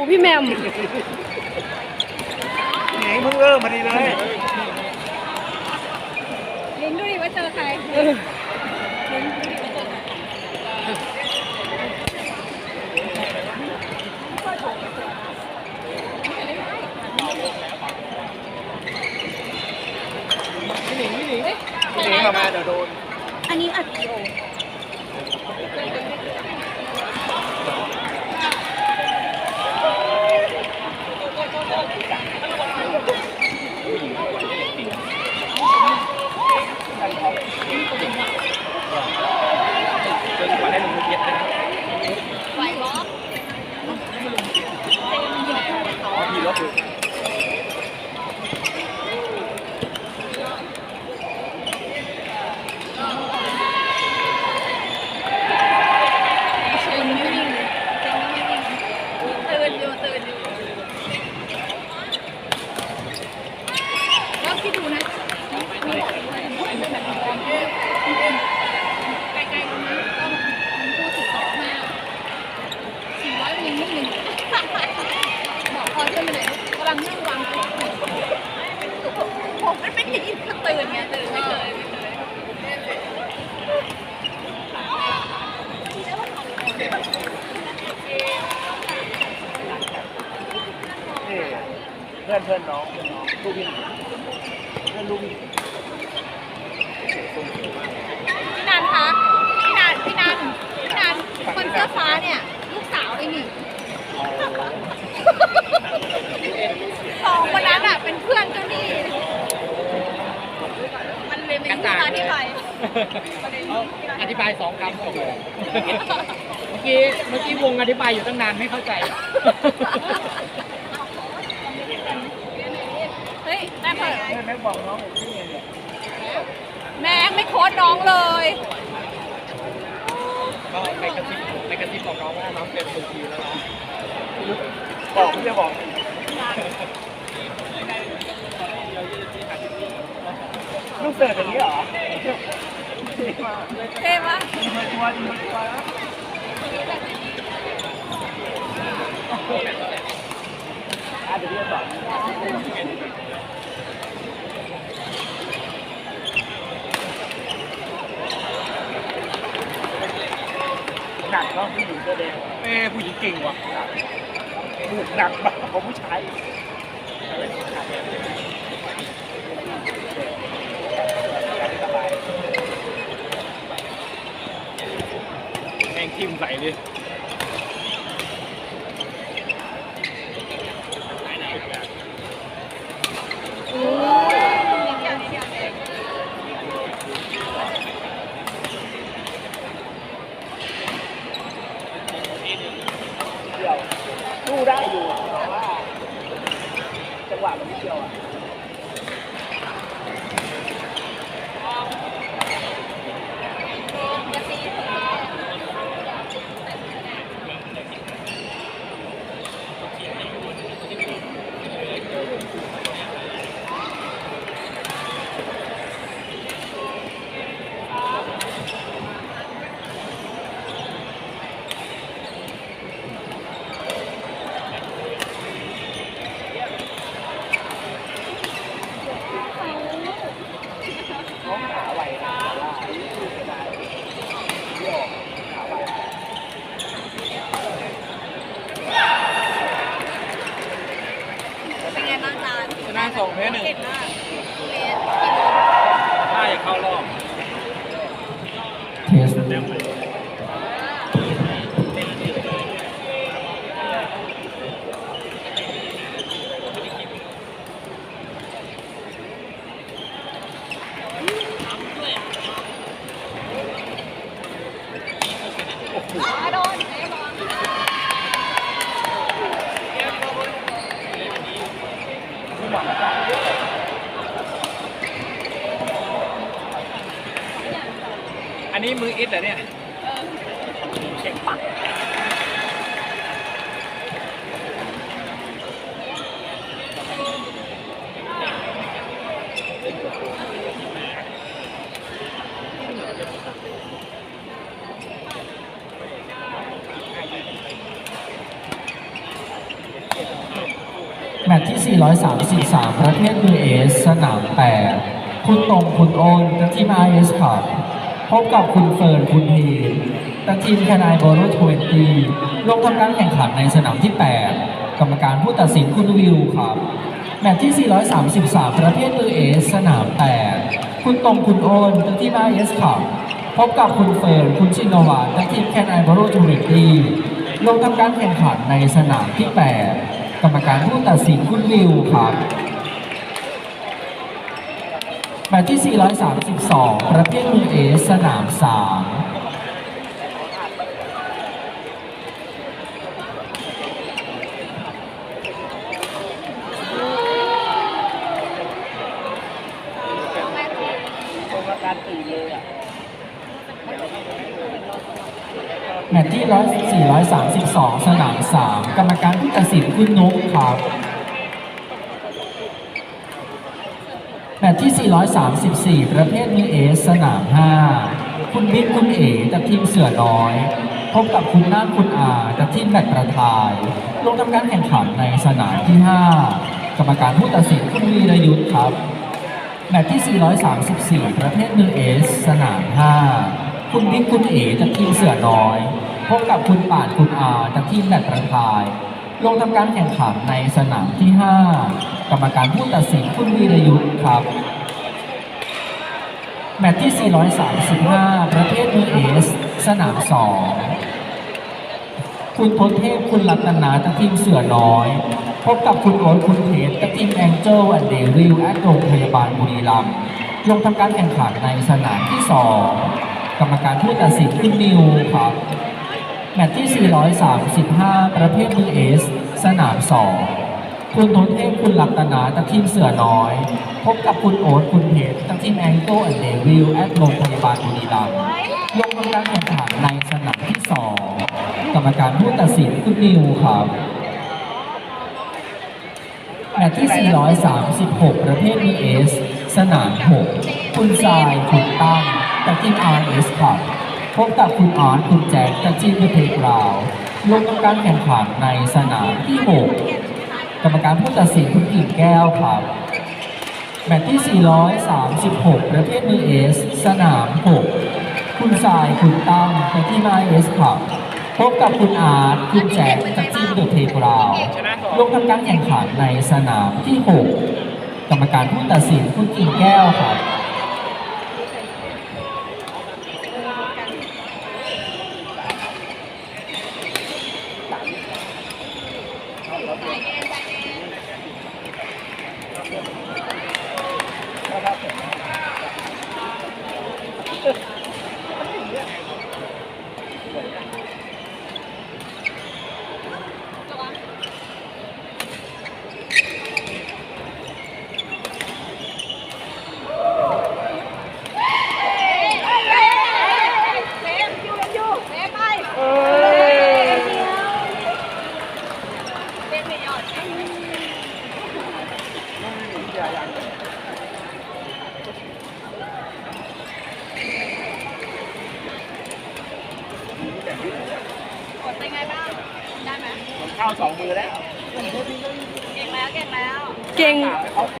กูพี่แมมไหนเพิ่งเริ่มมาดีเลยลิงดูดิว่าเจอใครพี่หนิงพี่หนิงพี่หนิงออกมาเดี๋ยวโดน อันนี้อัดวิดีโอ Yeah. อนเพื่อนน้องเพื่อนน้องลูกพี่หนิงเพื่อนลูกพี่หนิงพี่นันคะพี่นันพี่นันพี่นันคนเสื้อฟ้าเนี่ย ลูกสาวไอ้นี่สองคนนั้นอะเป็นเพื่อนเจ้าหนี้มันเลยไม่รู้อธิบายอธิบายสองคำจบเลยเมื่อกี้เมื่อกี้วงอธิบายอยู่ตั้งนานไม่เข้าใจ เฮ้ย แม่เปิดเพื่อนแม่บอกน้องผมนี่ไงเนี่ยแม่ไม่โค้ดน้องเลยก็ไปกระซิบไปกระซิบบอกน้องว่าน้องเป็นคนทีแล้วนะบอกไม่ได้บอกลูกเสิร์ฟอย่างนี้เหรอเท่ปะดีมาตัวดีมาตัวแล้วอะเดี๋ยวพี่จะสอนหนัก เนาะผู้หญิงเสื้อแดงเอ้ผู้หญิงเก่งว่ะถูกหนักมากของผู้ชายแม่งทิมใส่เลย เดียวสู้ได้อยู่แต่ว่าจั งหวะมันนิดเดียวอะ น้องขาไหวนะแต่ว่าสู้ไม่ได้เดี่ยวขาไหว เป็นไงบ้างจาน ชนะสองแพ้หนึ่ง เก่งมากเรียน ถ้าอยากเข้ารอบ โดนไอ้บอล อั นนี้มืออิดเหรอเนี่ยเช็คปักแมตช์ที่ 433 ประเภทมือเอสนาม 8 คุณตรงคุณโอนที่ม RS ครับ พบกับคุณเฟิร์นคุณพีนจากทีมแคนายบอลทเวนตีลงทำการแข่งขันในสนามที่ 8 กรรมการผู้ตัดสินคุณวิวครับ แมตช์ที่ 433 ประเภทมือเอสสนาม 8 คุณตรงคุณโอนจากทีม RS ครับพบกับคุณเฟิร์นคุณชินวัตรจากทีมแคนายบอลทเวนตีลงทำการแข่งขันในสนามที่ 8 กรรมการผู้ตัดสินคุณวิวครับ แมตช์ที่ 432 ประเภทมือเอสสนาม3ตรงกับการตื่นเลยอะแมตช์ที่ 432 สนาม 3 กรรมการผู้ตัดสินคุณนุ๊กครับ แมตช์ที่ 434 ประเภทมือเอสสนาม 5 คุณบิ๊กคุณเอ๋จากทีมเสือน้อย พบกับคุณน้าคุณอาจากทีมแบตประทาย ลงทำการแข่งขันในสนามที่ 5 กรรมการผู้ตัดสินคุณวีรยุทธ์ครับ แมตช์ที่ 434 ประเภทมือเอสสนาม 5 คุณบิ๊กคุณเอ๋จากทีมเสือน้อย พบกับคุณป่านคุณอาจากทีมแบตประทาย ลงทำการแข่งขันในสนามที่ 5 กรรมการผู้ตัดสินคุณวีรยุทธ์ครับ แมตช์ที่ 435 ประเภทมือเอส สนาม 2 คุณพลเทพคุณรัตนาจากทีมเสือน้อย พบกับคุณโอ๊ตคุณเพชรจากทีมแองเจิลแอนด์เดวิลแอดโรงพยาบาลบุรีรัมย์ลงทำการแข่งขันในสนามที่ 2 กรรมการผู้ตัดสินคุณนิวครับ แมตช์ที่ 435 ประเภทมือเอส สนาม 2 คุณทนเทพคุณหลักตนาจากทีมเสือน้อย พบกับคุณโอ๊ตคุณเพชรจากทีมแองเกิลแอนด์เดวิลแอดโรงพยาบาลบุรีรัมย์ลงทำการแข่งขันในสนามที่2กรรมการผู้ตัดสินคุณนิวครับแมตช์ที่ 436 ประเภทมีเอสสนาม 6 คุณทราย คุณตั้งจากทีม RS ครับพบกับคุณอาร์คุณแจ็คจากทีมเดอะเพกราวลงทำการแข่งขันในสนามที่ 6 กรรมการผู้ตัดสินคุณกิ่งแก้วครับแมตช์ที่ 436 ประเภทมือเอส สนาม 6 คุณทราย คุณตั้งจากทีมาเอสครับ พบกับคุณอาร์ตคุณแจ็คจากทีมเดอะเพกราวลงทำการแข่งขันในสนามที่ 6 กรรมการผู้ตัดสินคุณกิ่งแก้วครับ เป็นไงบ้าง ได้ไหมเข้าสองมือแล้ว เก่งแล้ว เก่งแล้ว เก่ง เขา